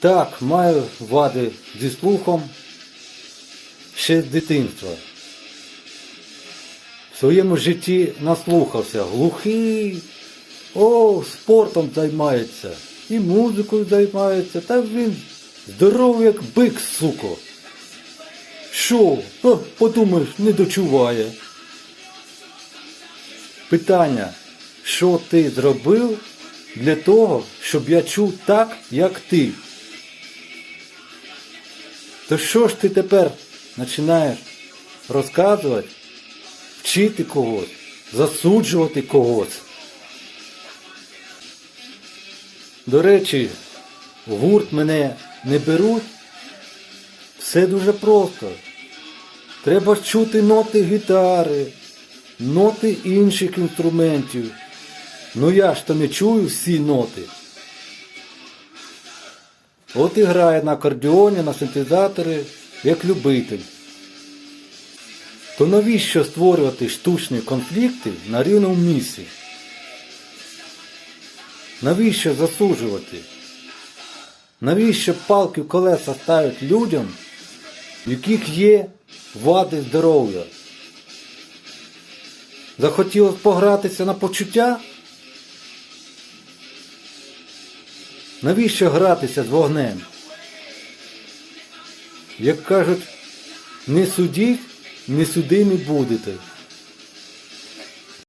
Так, маю вади зі слухом ще з дитинства. В своєму житті наслухався. Глухий, о, спортом займається, і музикою займається, та він здоровий як бик, суко. Що? Подумаєш, не дочуває. Питання, що ти зробив для того, щоб я чув так, як ти? То що ж ти тепер починаєш розказувати, вчити когось, засуджувати когось? До речі, гурт мене не беруть. Все дуже просто. Треба чути ноти гітари, ноти інших інструментів. Ну я ж то не чую всі ноти. От і грає на акордіоні, на синтезаторі, як любитель. То навіщо створювати штучні конфлікти на рівному місці? Навіщо засуджувати? Навіщо палки в колеса ставити людям, в яких є вади здоров'я? Захотілося погратися на почуття? Навіщо гратися з вогнем? Як кажуть, не судіть, не судимі будете.